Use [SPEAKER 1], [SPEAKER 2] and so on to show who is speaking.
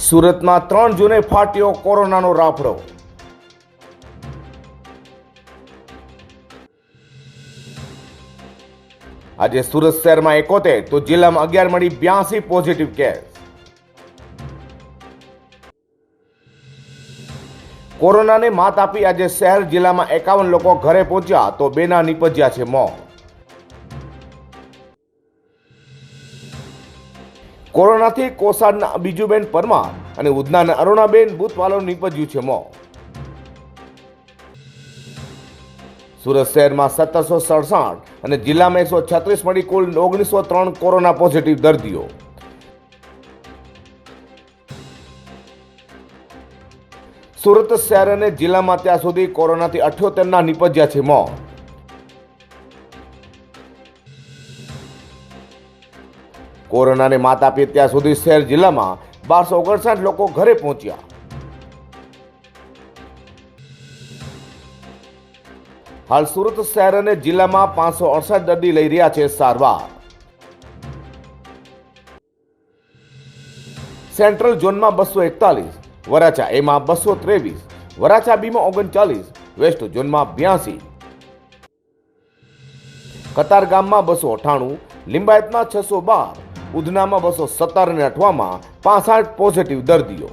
[SPEAKER 1] સુરતમાં ત્રણ જૂને ફાટ્યો કોરોનાનો રાફડો. આજે સુરત શહેરમાં એકોતેર, તો જિલ્લામાં અગિયાર મળી બ્યાસી પોઝિટિવ કેસ. કોરોનાને માત આપી આજે શહેર જિલ્લામાં એકાવન લોકો ઘરે પહોંચ્યા, તો બેના નીપજ્યા છે મોત. કોરોનાથી કોસાડના બીજુબેન પરમાર અને ઉધનાના અરુણાબેન બુથવાલો નીપજ્યું છે મો સુરત શહેરમાં સત્તરસો સડસઠ અને જિલ્લામાં એકસો છત્રીસ મળી કુલ ઓગણીસો ત્રણ કોરોના પોઝિટિવ દર્દીઓ. સુરત શહેર અને જિલ્લામાં ત્યાં સુધી કોરોનાથી અઠ્યોતેરના નીપજ્યા છે મોત. કોરોનાને માત આપી ત્યાં સુધી શહેર જિલ્લામાં બારસો ઓગણસાઠ લોકો ઘરે પહોંચ્યા. હાલ સુરત શહેર અને જિલ્લામાં પાંચસો અડસઠ દર્દી લઈ રહ્યા છે સારવાર. સેન્ટ્રલ ઝોનમાં બસો એકતાલીસ, વરાછા એમાં બસો ત્રેવીસ, વરાછા બીમાં ઓગણચાલીસ, વેસ્ટ ઝોનમાં બ્યાસી. કતારગામમાં બસો અઠ્ઠાણું લિંબાયતમાં છસો બાર ઉધનામાં બસો સત્તર અને અઠવામાં પાસઠ પોઝિટિવ દર્દીઓ.